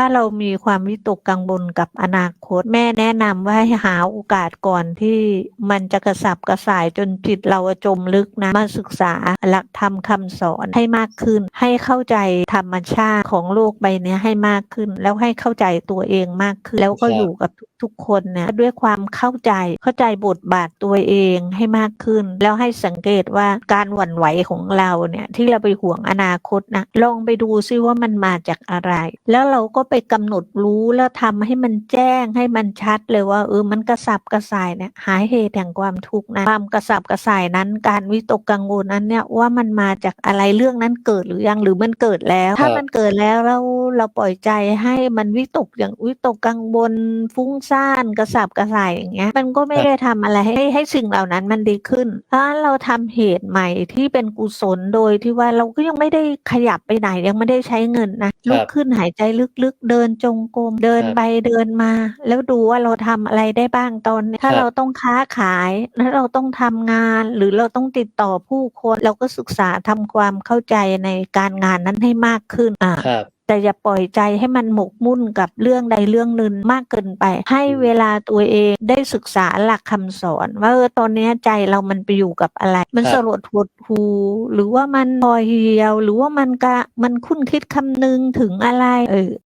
ถ้าเรามีความวิตกกังวลกับอนาคต แม่แนะนำว่าให้หาโอกาสก่อนที่มันจะกระสับกระส่ายจนจิตเราจมลึกนะมาศึกษาหลักธรรมคำสอนให้มากขึ้น ให้เข้าใจธรรมชาติของโลกใบนี้ให้มากขึ้น แล้วให้เข้าใจตัวเองมากขึ้น แล้วก็อยู่กับทุกคนนะด้วยความเข้าใจเข้าใจบทบาทตัวเองให้มากขึ้น แล้วให้สังเกตว่าการหวั่นไหวของเราเนี่ยที่เราไปห่วงอนาคตนะลองไปดูซิว่ามันมาจากอะไร แล้วเราก็ไปกำหนดรู้แล้วทำให้มันแจ้งให้มันชัดเลยว่าเออมันกระสับกระส่ายเนี่ยหาเหตุแห่งความทุกข์นะความกระสับกระส่ายนั้น การวิตกกังวลนั้นเนี่ยว่ามันมาจากอะไรเรื่องนั้นเกิดหรือยังหรือมันเกิดแล้ว ถ้าครับมันเกิดแล้วเราเราปล่อยใจให้มันวิตกอย่างวิตกกังวลฟุ้งซ่านกระสับกระส่ายอย่างเงี้ย มันก็ไม่ได้ทำอะไรให้ให้สิ่งเหล่านั้นมันดีขึ้น ถ้าเราทำเหตุใหม่ที่เป็นกุศลโดยที่ว่าเราก็ยังไม่ได้ขยับไปไหนยังไม่ได้ใช้เงินนะลุกขึ้นหายใจลึกๆ เดินจงกรมเดินไปเดินมา แล้วดูว่าเราทำอะไรได้บ้างตอนนี้ถ้าเราต้องค้าขายแล้วเราต้องทำงานหรือเราต้องติดต่อผู้คนเราก็ศึกษาทำความเข้าใจในการงานนั้นให้มากขึ้นอ่าครับ แต่อย่าปล่อยใจให้มันหมกมุ่นกับเรื่องใดเรื่องหนึ่งมากเกินไป ให้เวลาตัวเองได้ศึกษาหลักคำสอน ว่าเออตอนนี้ใจเรามันไปอยู่กับอะไร มันสลดหดหูหรือว่ามันพอเหี่ยว หรือว่ามันกะมันคุ้นคิดคำนึงถึงอะไรเออ